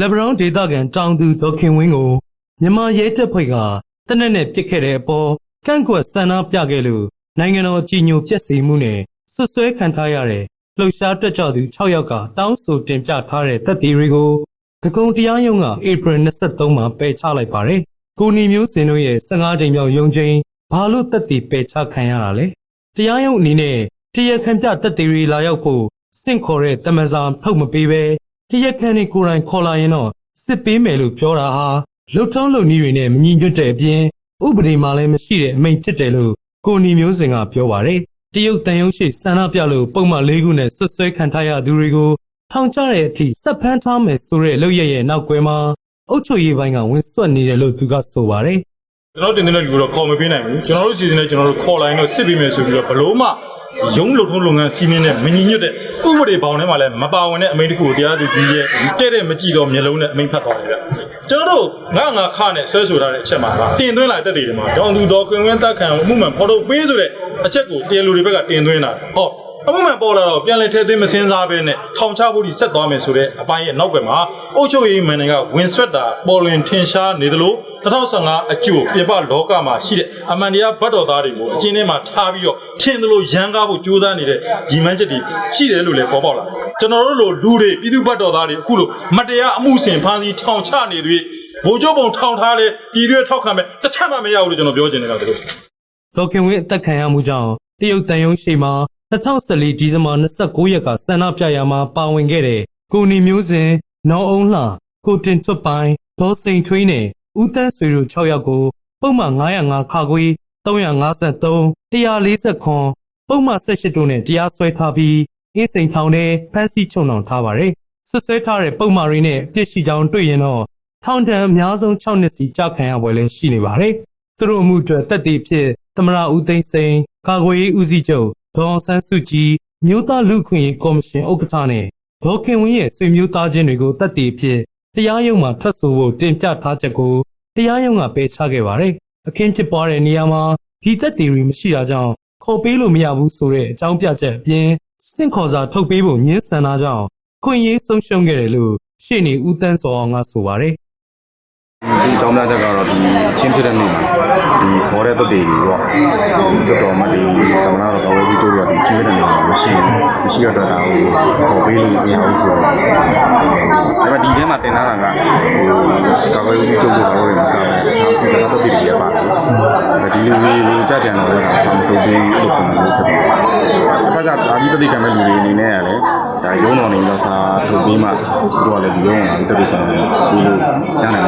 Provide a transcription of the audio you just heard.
လက်ဘရွန်ဒေသခံတောင်သူဒေါခင်ဝင်းကိုမြန်မာရဲတပ်ဖွဲ့ကတနက်နဲ့ပစ်ခဲ့တဲ့အပေါ်ကန့်ကွက်ဆန္ဒပြခဲ့လို့နိုင်ငံတော်ကြီးညိုပြက်စီမှုနဲ့ဆွဆွဲခံထားရတဲ့လှုပ်ရှားတက်ကြွသူ6ယောက်ကတောင်းဆိုတင်ပြထားတဲ့တပ်တီတွေကိုဒဂုံတရားရုံးကဧပြီ23မှာပယ်ချလိုက်ပါတယ်။ကိုနီမျိုးစင်တို့ရဲ့15ကြိမ်မြောက်ရုံးချိန်ဘာလို့တပ်တီပယ်ချခံရတာလဲ။တရားရုံးအနေနဲ့တရားခံပြတပ်တီတွေလာရောက်ဖို့စင့်ခေါ်တဲ့တမန်စာထုတ်မပေးဘဲ တရားခံတွေကိုယ်တိုင်ခေါ်လာရင်တော့စစ်ပေးမယ်လို့ပြောတာဟာလှုပ်ထုံးလုံနည်းတွေနဲ့မညီညွတ်တဲ့အပြင်ဥပဒေမှာလည်းမရှိတဲ့အမိန့်ဖြစ်တယ်လို့ကိုနီမျိုးစင်ကပြောပါတယ်။တရုတ်တန်ယုံရှိဆန္ဒပြလို့ပုံမှန်၄ခုနဲ့ဆွဆွဲခံထားရသူတွေကိုထောင်ချတဲ့အထိစက်ဖမ်းထားမယ်ဆိုတဲ့လုပ်ရရဲ့နောက်ကွယ်မှာအုတ်ချုပ်ရေးပိုင်းကဝင်ဆွတ်နေတယ်လို့သူကဆိုပါတယ်ကျွန်တော်တင်တဲ့လူကတော့ခေါ်မပေးနိုင်ဘူးကျွန်တော်တို့စီစဉ်နဲ့ကျွန်တော်တို့ခေါ်လိုက်တော့စစ်ပေးမယ်ဆိုပြီးတော့ဘလို့မှ ရုံးလုံထုံးလုပ်ငန်းစီမင်းနဲ့မညီညွတ်တဲ့ဥပဒေဘောင်ထဲမှာလည်းမပါဝင်တဲ့အမိန့်တစ်ခုကိုတရားသူကြီးရဲ့တဲ့တဲ့မကြည့်တော့မျိုးလုံးနဲ့အမိန့်ဖတ်သွားတယ်ဗျကျွန်တော်တို့ငါငါခနဲ့ဆွဲဆိုထားတဲ့အချက်မှာကတင်သွင်းလာတဲ့တက်တွေမှာတောင်သူတော်ခွင်ဝင်းတက်ခံမှုမှန်ဖော်ထုတ်ပေးဆိုတဲ့အချက်ကိုတရားလူတွေဘက်ကတင်သွင်းလာတယ်ဟော အမှုမှန်ပေါ်လာတော့ပြန်လည်ထဲသွင်းမစင်းစားဘဲနဲ့ထောင်ချဖို့ဒီဆက်သွားမယ်ဆိုတဲ့အပိုင်းရဲ့နောက်ကွယ်မှာအုတ်ချုပ်ရေးမန်တွေကဝင်ဆွတ်တာပေါ်လွင်ထင်ရှားနေသလို2015အကျိုးပြပလောကမှာရှိတဲ့အမှန်တရားဘတ်တော်သားတွေကိုအကျဉ်းထဲမှာထားပြီးတော့ထင်သလိုရန်ကားဖို့ကြိုးစားနေတဲ့ရည်မှန်းချက်တွေရှိတယ်လို့လည်းပေါ်ပေါက်လာတယ်ကျွန်တော်တို့လိုလူတွေပြည်သူဘတ်တော်သားတွေအခုလိုမတရားအမှုဆင်ဖမ်းဆီးထောင်ချနေတွေဘိုလ်ချုပ်ပုံထောင်ထားလဲပြည်သူရဲ့ထောက်ခံမဲ့တစ်ချက်မှမရဘူးလို့ကျွန်တော်ပြောချင်တယ်ကတော့။ဒေါခင်ဝင်းအသက်ခံရမှုကြောင့်တရုတ်တန်ယုံရှိမှာ 2014ဒီဇင်ဘာ29ရက်ကဆန္ဒပြရာမှာပါဝင်ခဲ့တဲ့ကိုနီမျိုးစဉ်နောင်အောင်လှကိုတင်ထွတ်ပိုင်းဒေါ်စိန်ထွေးနဲ့ဦးတန်းဆွေတို့6ယောက်ကိုပုံမှန်905ခါခွေ353 140ပုံမှန်18တို့နဲ့တရားစွဲထားပြီးအင်းစိန်ထောင်ထဲဖမ်းဆီးချုပ်နှောင်ထားပါတယ်။ဆွဆွဲထားတဲ့ပုံမှန်ရင်းနဲ့ပြစ်ရှိကြောင်တွေ့ရင်တော့ထောင်ဒဏ်အများဆုံး6နှစ်စီကြာခံရပွဲလည်းရှိနေပါတယ်။သူတို့အမှုအတွက်တက်တည်ဖြစ်သမရဦးသိန်းစိန်ကာကွယ်ရေးဦးစီးချုပ် ဒေါအောင်ဆန်းစုကြည်မြို့သားလူ့အခွင့်အရေးကော်မရှင်ဥက္ကဋ္ဌနဲ့ဒေါ်ခင်ဝင်းရဲ့ဆွေမျိုးသားချင်းတွေကိုတက်တည်ဖြစ်တရားရုံးမှာထွက်ဆိုဖို့တင်ပြထားချက်ကိုတရားရုံးကပယ်ချခဲ့ပါတယ်။အခင်းဖြစ်ပွားတဲ့နေရာမှာဒီတက်တည်တွေမရှိတာကြောင့်ခေါ်ပေးလို့မရဘူးဆိုတဲ့အကြောင်းပြချက်အပြင်စင့်ခေါ်စာထုတ်ပေးဖို့ညှင်းဆန်တာကြောင့်ခွင့်ရေးဆုံးရှုံးခဲ့တယ်လို့ရှေ့နေဦးတန်းစောအောင်ကဆိုပါတယ်ဒီအကြောင်းပြချက်ကတော့ဒီချင်းဖြစ်တဲ့နေ့မှာဒီခေါ်တဲ့တက်တွေပေါ့ဒီတော်တော်မှဒီကမ္ဘာတော်တော်ဝေးပြီး တို့ရဒီချင်းဖြစ်တဲ့နေ့မှာမရှိဘူးမရှိတော့တာကိုခေါ်ပေးလို့မရဘူးဆိုတော့ဒါပေမဲ့ဒီထဲမှာတင်ထားတာကဟိုကာကွယ်ရေးကျုပ်တို့တော့လည်းကာကွယ်ထားပြီးတော့တက်တွေရပါတယ်ဒီလူတွေကိုကြကြံတော့လည်းဆောင်းထုတ်ပေးလို့ပုံလို့ဖြစ်တယ်။ဒါကဒါပြီးတက်တွေခံမဲ့လူတွေအနေနဲ့ကလည်းဒါရုံးတော်နေတော့စာထုတ်ပေးမှသူတို့ကလည်းဒီရုံးကတက်တွေခံပြီးလို့ရနိုင်